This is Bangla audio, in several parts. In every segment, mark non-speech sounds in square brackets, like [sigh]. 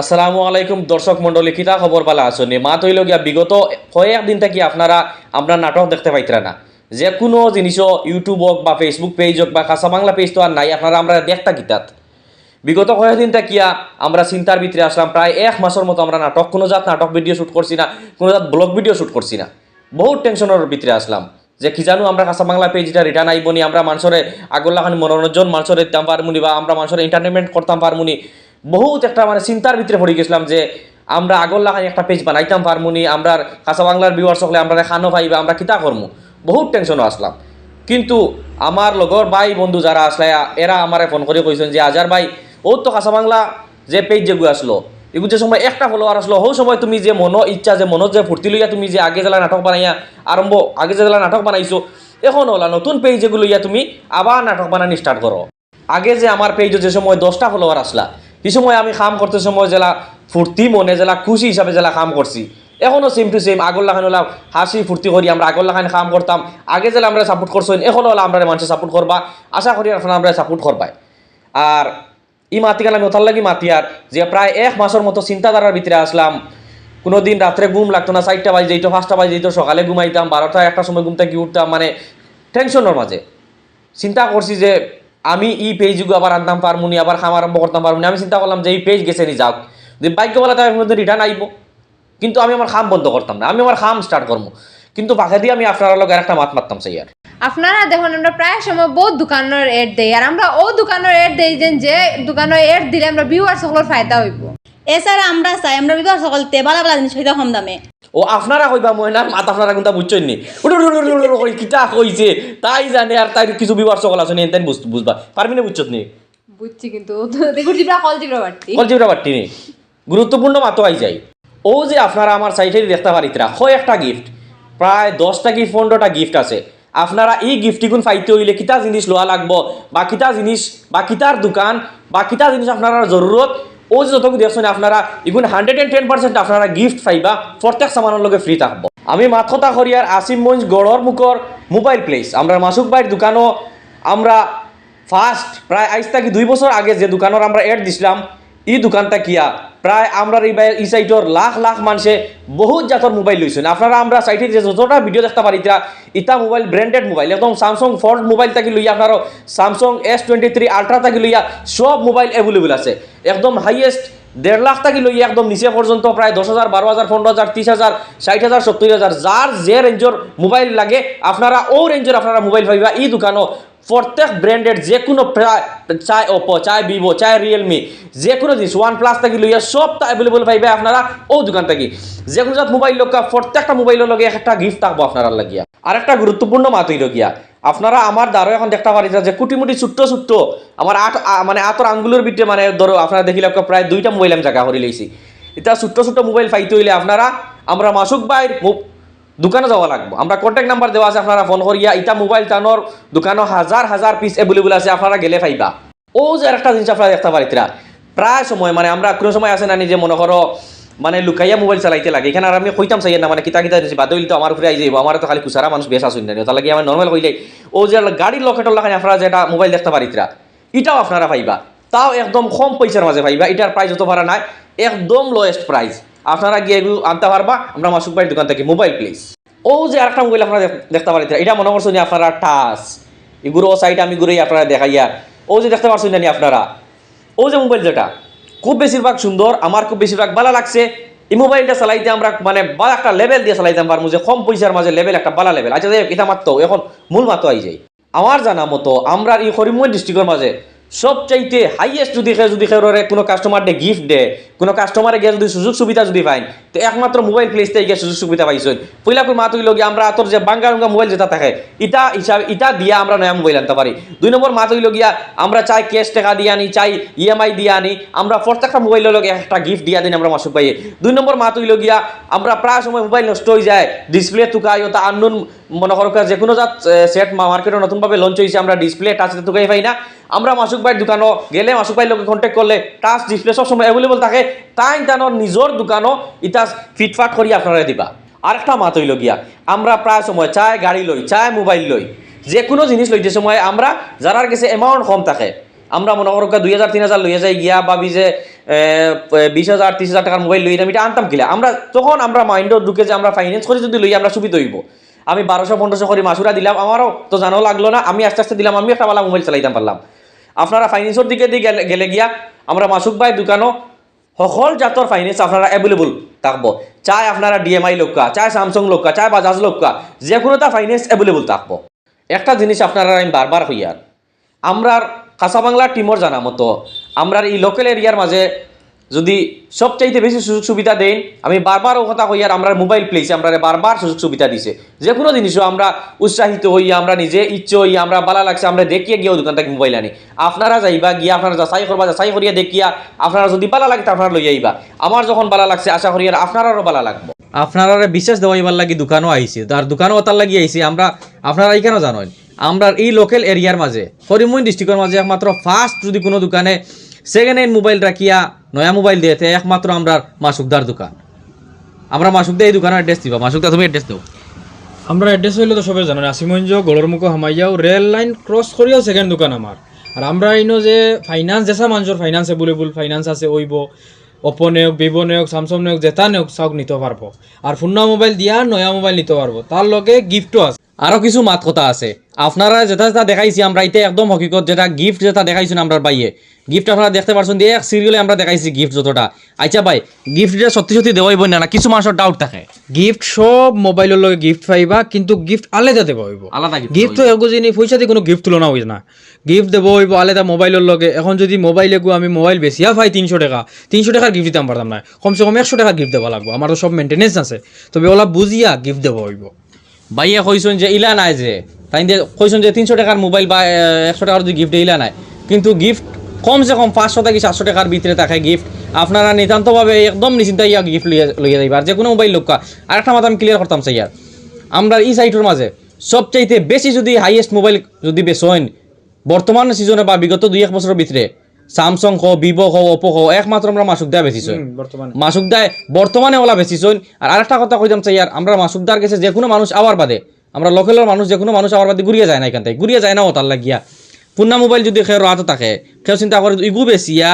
আসসালামু আলাইকুম দর্শক মন্ডলী কিতা খবর বালা আসনি মা তৈল গিয়া বিগত কয়েকদিন থেকে আপনারা আমরা নাটক দেখতে পাইতরা না। যে কোনো জিনিসও ইউটিউব হোক বা ফেসবুক পেজ হোক বা কাঁচা বাংলা পেজ তো আর নাই, আপনারা আমরা দেখতা কিতাত। বিগত কয়েকদিন থাকিয়া আমরা চিন্তার ভিতরে আসলাম, প্রায় এক মাসের মতো আমরা নাটক, কোনো জাত নাটক ভিডিও শ্যুট করছি না, কোনো জাত ব্লগ ভিডিও শ্যুট করছি না। বহুত টেনশনের ভিতরে আসলাম, যে কি জানো আমরা কাঁচা বাংলা পেজটা রিটার্ন আইবনি আমরা মানুষের আগরলাখানি মনোরঞ্জন, মানুষের দিতাম পারমুনি বা আমরা মানুষের এন্টারটেনমেন্ট করতাম পারমুনি বহুত একটা মানে চিন্তার ভিতরে পড়ে গেছিলাম যে আমরা আগরলাখানি একটা পেজ বানাইতাম পারমুনি আমরা কাঁচা বাংলার ভিউয়ার সকলে আমরা খানো পাইবা আমরা কিতা করমু? বহুত টেনশনও আসলাম। কিন্তু আমার লগর ভাই, বন্ধু যারা আসলে, এরা আমারে ফোন করে কইছেন যে, আজার ভাই ও তো কাঁচা বাংলা যে পেজ যেগুলো আসলো, এগুলো যে সময় একটা ফলোয়ার আসলো হো সময় তুমি যে মনো ইচ্ছা, যে মনত যে ফুর্তি লইয়া তুমি যে আগে জেলা নাটক বানাইয়া আরম্ভ, আগে জেলা নাটক বানাইছো, এখন ওলা নতুন পেজ যেগুলো ইয়া তুমি আবার নাটক বানানি স্টার্ট করো। আগে যে আমার পেজে যে সময় দশটা ফলোয়ার আসলা এই সময় আমি কাম করতে সময় জেলা ফুর্তি মনে জেলা খুশি হিসাবে জেলা কাম করছি। এখনও সেম টু সেম আগর লাখান হলাম হাসি ফুর্তি করি আমরা আগর লাখান কাম করতাম। আগে জেলা আমরা সাপোর্ট করছেন এখনও হলো আমরা মানুষের সাপোর্ট করবা। আশা করি আপনারা আমরা সাপোর্ট করবাই। আর ই মাতিকাল আমি ওথার লাগি মাতিয়ার যে প্রায় এক মাসের মতো চিন্তাধারার ভিতরে আসলাম। কোনো দিন রাত্রে ঘুম লাগতো না, চারটা বাজে যেত পাঁচটা বাজে যেত সকালে ঘুমাইতাম বারোটা একটা সময় ঘুম থেকে উঠতাম মানে টেনশনের মাঝে। চিন্তা করছি যে আমি ই পেজগুলো আবার আনতাম পারমুনি আবার খাম আরম্ভ করতাম পারমুনি। আমি চিন্তা করলাম যে এই পেজ গেছে নি যাওক যে বাইক বলা তার মধ্যে রিটার্ন আইব। কিন্তু আমি আমার খাম বন্ধ করতাম না। আমি আমার খাম স্টার্ট করব। কিন্তু বাকি দিয়ে আমি আপনার লগে একটা মাত মারতাম সেই আর। আপনারা দেখুন আমরা প্রায় সময় বহুত দোকানের এড দেই। আর আমরা ও দোকানের এড দেই যেন যে দোকানের এড দিলে আমরা ভিউয়ার সকলের ফায়দা হইব। এছাড়া আমরা চাই আমরা বিবাহ সকলতে বালা বালা জিনিস হইতে কম দামে। ও আপনারা কইবা মই না মাত আপনারা কোনটা বুঝছেন নি? কিতা কইছে তাই জানে আর তাই কিছু বিবার সকল আছে নি এনতেন বুঝ বুঝবা। পারবি না বুঝছত নি? বুঝছি কিন্তু [laughs] দেখুন জিবরা কল জিবরা বাট্টি নি। গুরুত্বপূর্ণ মাতো আই যাই। ও যে আপনারা আমার সাইটে দেখতে পারিতরা হয় একটা গিফট প্রায় দশটা কি পনেরোটা গিফট আছে। আপনারা এই গিফটিগুন পাইতে হইলে কিতা জিনিস লোয়া লাগবো বা কিতা জিনিস বা কিতার দোকান বা কিতা জিনিস আপনারা জরুরত ও যে যতগুলো দেখছেন আপনারা even hundred and ten percent আপনারা গিফট পাইবা, প্রত্যেক সামানের লগে ফ্রি থাকব আমি মাত কথা করিয়ার আসিমগঞ্জ গড়র মুখর মোবাইল প্লেস আমরা মাসুক ভাইয়ের দোকানও আমরা ফার্স্ট প্রায় আজ থেকে দুই বছর আগে যে দোকানের আমরা এড দিছিলাম এই দোকানটা কিয়া? প্রায় আমরা এই সাইটর লাখ লাখ মানুষে বহুত জাতর মোবাইল লইছেন আপনারা আমরা সাইটে যে যতটা ভিডিও দেখতে পারি, ইতা ইতা মোবাইল ব্র্যান্ডেড মোবাইল, একদম স্যামসং ফোর্ড মোবাইল থাকি লইয়া আপনার Samsung S twenty three ultra থাকি লইয়া সব মোবাইল অ্যাভেলেবল আছে। একদম হাইয়েস্ট দেড় লাখ থাকি লইয়া একদম নিচে পর্যন্ত প্রায় দশ হাজার, বারো হাজার, পনেরো হাজার, তিরিশ হাজার, ষাট হাজার, সত্তর হাজার, যার যে রেঞ্জর মোবাইল লাগে, আপনারা ও রেঞ্জের আপনারা মোবাইল পাইবা। এই দোকানও প্রত্যেক ব্র্যান্ডের যে কোনো চাই ওপো চাই ভিভো চাই রিয়েলমি যে কোনো জিনিস ওয়ান প্লাস থাকি লইয়া সবটা অ্যাভেলেবল পাইবে আপনারা ও দোকান থাকি। যে কোনো জাত মোবাইল লোক প্রত্যেকটা মোবাইলের লগে একটা গিফট থাকব আপনারা লাগিয়া। আর একটা গুরুত্বপূর্ণ মাত হইল গিয়া, আপনারা আমার দ্বারও এখন দেখতে পারি যে কুটিমুটি ছোট্ট ছোট্ট, আমার আট মানে আতর আঙ্গুলের ভিতরে মানে ধরো আপনারা দেখিলে প্রায় দুইটা মোবাইল আমি জায়গা করে লইছি। এটা ছোট্ট ছোট্ট মোবাইল পাইতে হইলে আপনারা, আমরা মাসুক বাইর দোকানে যাওয়া লাগবো। আমরা কন্ট্যাক্ট নাম্বার দেওয়া আছে, আপনারা ফোন করিয়া, ইটা মোবাইল টানোর দোকানও হাজার হাজার পিস এভেলেবল আছে, আপনারা গেলে পাইবা। ও যে একটা জিনিস আপনারা দেখতে পারিতরা প্রায় সময় মানে আমরা কোনো সময় আছে না, নিজে মনে করো মানে লুকাইয়া মোবাইল চালাইতে লাগে। এখানে আর আমি কইতাম চাই না মানে কিতা কিতা দিছি, বাদ তো আমার উপরে আই যাইব আমার তো খালি কুসারা মানুষ বেশ আসুন না তার লাগে আমার নর্মাল কইলে ও যে গাড়ির লকেটর লাগাই আপনারা যেটা মোবাইল দেখতে পারিতরা এটাও আপনারা পাইবা। তাও একদম কম পয়সার মাঝে পাইবা এটার প্রাইস হতে পারা নাই, একদম লোয়েস্ট প্রাইস আপনারা গিয়ে এগুলো আনতে পারবা, আমরা মাসুক ভাইয়ের দোকান থেকে, মোবাইল প্লিজ ও যে আরেকটা মোবাইল আপনারা দেখ- দেখতে পারেন এটা। মনে করছেন আপনারা টাচ এগুলো সাইড আমি ঘুরে আপনারা দেখাইয়া ও যে দেখতে পারছেন জানি আপনারা। ও যে মোবাইল যেটা, খুব বেশিরভাগ সুন্দর, আমার খুব বেশিরভাগ ভালো লাগছে। এই মোবাইলটা চালাইতে আমরা মানে ভালো একটা লেভেল দিয়ে চালাইতাম পারব যে কম পয়সার মাঝে লেভেল একটা ভালো লেভেল আচ্ছা এটা মাত্র, এখন মূল মাত্র আই যায় আমার জানা মতো আমরা এই করিমগঞ্জ ডিস্ট্রিক্টের মাঝে সবচাইতে হাইয়েস্ট যদি কেউ যদি কেউ কোনো কাস্টমার ডে গিফট দে কোনো কাস্টমারে গিয়ে যদি সুযোগ সুবিধা যদি পাই তো একমাত্র মোবাইল প্লেসতে গিয়ে সুযোগ সুবিধা পাইছেন পইলা করে মাত হইল গিয়ে আমরা আতর যে বাঙ্গা রঙ্গা মোবাইল যেটা থাকে, ইটা হিসাবে, ইটা দিয়া আমরা নয়া মোবাইল আনতে পারি। দুই নম্বর মাত হইল গিয়া আমরা চাই ক্যাশ টাকা দিয়ে আনি, চাই ইএমআই দিয়ে আনি, আমরা প্রত্যেকটা মোবাইলের লগে একটা গিফট দিয়া দিন আমরা মাসুক পাইয়ে। দুই নম্বর মাত হইল গিয়া আমরা প্রায় সময় মোবাইল নষ্ট হয়ে যায় ডিসপ্লে তুকাই ওটা আননোন মনে করো যে কোনো জাত সেট মার্কেটে নতুনভাবে লঞ্চ হয়েছে, আমরা ডিসপ্লে টাচতে তুকাই পাই না। আমরা মাসুক ভাইয়ের দোকানও গেলে, মাসুক ভাইয়ের লোকে কন্ট্যাক্ট করলে টাচ ডিসপ্লে সবসময় অ্যাভেলেবল থাকে। তাই তানোর নিজের দোকানও ইটা ফিটফাট করি আপনারা দিবা। আরেকটা মাত হইল গিয়া, আমরা প্রায় সময় চাই গাড়ি লই, চাই মোবাইল লই। যে কোনো জিনিস লইতে সময় আমরা, যারার কাছে অ্যামাউন্ট কম থাকে, আমরা মনে করো দুই হাজার, তিন হাজার লইয়া যাই গিয়া, ভাবি যে বিশ হাজার, ত্রিশ হাজার টাকার মোবাইল লইলাম এটা আনতাম কিলা? আমরা তখন আমরা মাইন্ডও ঢুকে যে আমরা ফাইন্যান্স করে, যদি লই আমরা সুবিধা হইব। আমি বারোশো, পনেরোশো করে মাসুরা দিলাম আমারও। তো জানো, লাগল না? আমি আস্তে আস্তে দিলাম, আমি একটা ভালো মোবাইল চালাইতাম পারলাম। আপনারা ফাইন্যান্সের দিকে দিয়ে গেলে- গিয়া, আমরা মাসুক ভাই, দোকানও, সকল জাতর ফাইন্যান্স আপনারা অ্যাভেলেবল থাকব। চাই আপনারা ডিএমআই লোকা চাই স্যামসং লোকা চাই বাজাজ লোকা যে কোনো তা ফাইন্যান্স অ্যাভেলেবল থাকব। একটা জিনিস আপনারা আমি বারবার হইয়ার আমরার কাঁচা বাংলার টিমর জানা মতো আমরার এই লোকাল এরিয়ার মাঝে যদি সবচাইতে বেশি সুযোগ সুবিধা দেন, আমি বারবার ও কথা কইয়ার আমরা মোবাইল প্লেসে আমরা বারবার সুযোগ সুবিধা দিছে। যে কোনো জিনিসও আমরা উৎসাহিত হই, আমরা নিজে ইচ্ছে হই, আমরা ভালো লাগছে, আমরা দেখিয়ে গিয়ে দোকান থেকে মোবাইল আনি। আপনারা যাইবা, গিয়া আপনারা যাচাই করবা, যাচাই করিয়া দেখিয়া আপনারা যদি ভালো লাগে আপনারা লই আইবা। আমার যখন ভালো লাগছে, আশা করি আর আপনারারও ভালো লাগবে। আপনারা বিশ্বাস দেওয়াইবার লাগি দোকানও আইছে তার দোকানও তার লাগি আইছে, আমরা, আপনারা কেন জানেন আমরা এই লোকাল এরিয়ার মাঝে হরিমুন ডিস্ট্রিক্টের মাঝে একমাত্র ফার্স্ট যদি কোনো দোকানে সেকেন্ড হ্যান্ড মোবাইল রাখিয়া নয়া মোবাইল দিয়েতে একমাত্র আমরা মাসুকদার দোকান। আমরা মাসুকদা এই দোকানের অ্যাড্রেস দিবা। মাসুকদা তুমি অ্যাড্রেস দাও। আমরা এড্রেস হইলে তো সবাই জানেন আসিমঞ্জ গড়ের মুখো হামাইয়াও রেল লাইন ক্রস করিয়াও সেকেন্ড দোকান আমার। আর আমরা ইনো যে ফাইনান্স যেসা মানুষের ফাইনান্স এভেলেবল ফাইনান্স আছে, ওইব ওপো নেওক ভিভো নেওক স্যামসং নেওক যেটা নেওক, চাওক নিতে পারব। আর ফুন্না মোবাইল দিয়া নয়া মোবাইল নিতে পারব। তার লগে গিফটও আছে। আরও কিছু মাত কথা আছে। আপনারা যেটা যেটা দেখাইছি আমরা এটা একদম হকিকত যেটা গিফট যেটা দেখাইছেন আমরা বাইয়ে গিফট আপনারা দেখতে পারছেন দিয়ে এক সিরিয়ালে আমরা দেখাইছি গিফট যতটা। আচ্ছা ভাই গিফট এটা সত্যি সত্যি দেওয়াইব না না কিছু মানুষের ডাউট থাকে। গিফট সব মোবাইলের লগে গিফট পাইবা কিন্তু গিফট আলাদা দেবো হইব। আলাদা গিফট তো এগো জিনিস পয়সা দিয়ে কোনো গিফট তুলনা হইজ না। গিফট দেবো হইব আলাদা মোবাইলের লগে। এখন যদি মোবাইলে গো আমি মোবাইল বেশিয়া পাই তিনশো টাকা তিনশো টাকার গিফট দিতাম পারতাম না। কমসে কম একশো টাকা গিফট দেওয়া লাগবো। আমার তো সব মেনটেনেন্স আছে। তবে ওলা বুঝিয়া গিফট দেবো হইব। ভাইয়া কইছেন যে ইলা নাই যে। তাই দিয়ে কইছেন যে তিনশো টাকার মোবাইল বা একশো টাকার যদি গিফট ইলা নাই। কিন্তু গিফট কমসে কম পাঁচশো থেকে সাতশো টাকার ভিতরে থাকে গিফট আপনারা নিতান্তভাবে একদম নিশ্চিন্ত ইয়া গিফট লইয়া লইয়া যাইবা। আর যে কোনো মোবাইল লোকা আর একটা মাথা আমি ক্লিয়ার করতাম চাই আমরা এই সাইটের মাঝে সবচাইতে বেশি যদি হাইয়েস্ট মোবাইল যদি বেচেন বর্তমান সিজনে বা বিগত দুই এক বছরের ভিতরে স্যামসং হো ভিভো হো ওপো হো একমাত্র আমরা মাসুক বেশি বেচিছই। মাসুকদায় বর্তমানে। ওলা বেশি চইন আর আরেকটা কথা কইতাম চাই আর আমরা মাসুকদার গেছে যে কোনো মানুষ আওয়ার বাদে আমরা লোকালের মানুষ যে কোনো মানুষ আওয়ার বাদে ঘুরিয়ে যায় না এখান থেকে। ঘুরিয়ে যায় না ও তার লাগিয়া। পুন্না মোবাইল যদি খেয়ে রাতে থাকে খেয়ে চিন্তা করে ইগু বেশিয়া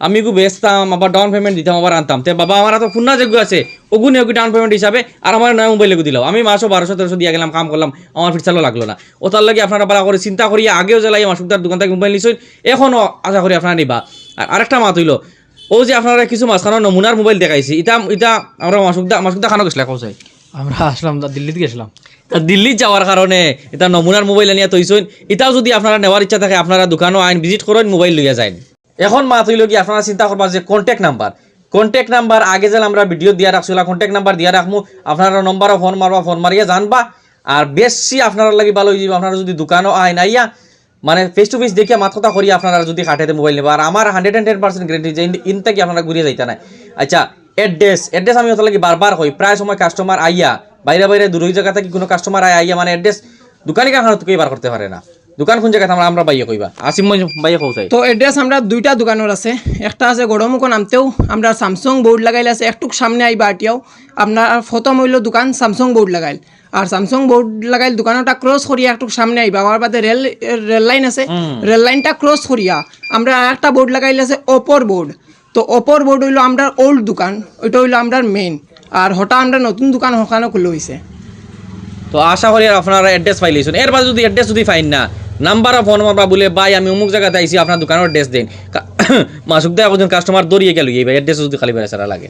আমি ইগু বেচতাম আবার ডাউন পেমেন্ট দিতাম আবার আনতাম। তে বাবা আমার তো পুন্না যেগু আছে। ওগু নিয়ে ডাউন পেমেন্ট হিসাবে আর আমার নয় মোবাইল এগু দিলাম। আমি মাসও বারোশো তেরোশো দিয়ে গেলাম কাম করলাম আমার ফিরসালও লাগল না। ও তার লাগে আপনারা বারা করে চিন্তা করিয়া আগেও জ্বালাই মাসুকদার দোকান থেকে মোবাইল নিছই এখনও আশা করি আপনারা নিবা। আর আরেকটা মাত হইল ও যে আপনারা কিছু মাঝখানে নমুনার মোবাইল দেখাইছি ইটা ইটা আমরা মাসুকদা মাসুকদা খানো গেছিলা কৌসাই আমরা আসলাম দিল্লিতে গেছিলাম। তা দিল্লি যাওয়ার কারণে এটা নমুনার মোবাইল আনিয়া তৈছইন এটাও যদি আপনারা নেওয়ার ইচ্ছা থাকে আপনারা দোকানও আইন ভিজিট করেন মোবাইল লইয়া যায় এখন মা তৈল কি, আপনারা চিন্তা করবা যে কন্ট্যাক্ট নাম্বার কন্ট্যাক্ট নাম্বার আগে যেন আমরা ভিডিও দিয়া রাখছিলাম কন্ট্যাক্ট নাম্বার দিয়া রাখমু। আপনারা নম্বরও ফোন মারবা ফোন মারিয়া জানবা। আর বেশি আপনারা লাগি ভালো হয়ে যাবে আপনারা যদি দোকানও আইন আইয়া মানে ফেস টু ফেস দেখিয়া মাত কথা করি আপনারা যদি হাটেতে মোবাইল নেবা। আর আমার hundred and ten percent guarantee যে ইন থেকে আপনারা ঘুরিয়ে যাইতা না আচ্ছা অ্যাড্রেস অ্যাড্রেস আমি ওটা লাগি বারবার হই প্রায় সময় কাস্টমার আইয়া, বাইরে বাইরে দূর জায়গা থেকে কোনো কাস্টমার আয় আইয়া মানে অ্যাড্রেস দোকানি কারণ তো বার করতে পারে না। দোকান কোন জায়গাতে আমরা আমরা বাইয়ে কইবা? আসিম বাইয়ে কৌসাই তো এড্রেস আমরা দুইটা দোকানের আছে। একটা আছে গড়মুখ নামতেও আমরা স্যামসং বোর্ড লাগাইলে আছে একটুক সামনে আইবা আটিয়াও আপনার প্রথম হইল দোকান স্যামসং বোর্ড লাগাইল আর স্যামসং বোর্ড লাগাইল দোকানটা ক্রস করিয়া একটু সামনে আইবা আমার বাদে রেল রেল লাইন আছে। রেল লাইনটা ক্রস করিয়া আমরা একটা বোর্ড লাগাইলে আছে ওপর বোর্ড তো ওপর বোর্ড হইল আমরা ওল্ড দোকান। ওইটা হইল আমরা মেইন আর হঠাৎ আমরা নতুন দোকান ওখানে খুলে হয়েছে তো আশা করি আপনারা অ্যাড্রেস পাইলেছেন এর বাদে যদি অ্যাড্রেস যদি ফাইন না নাম্বার ফোন মারবা বলে, ভাই, আমি অমুক জায়গাতে আইছি, আপনার দোকানের ড্রেস দিন। [coughs] মাসুক দেয় একজন কাস্টমার দৌড়িয়ে গেল। এই ভাই ড্রেস যদি খালি বেড়া লাগে।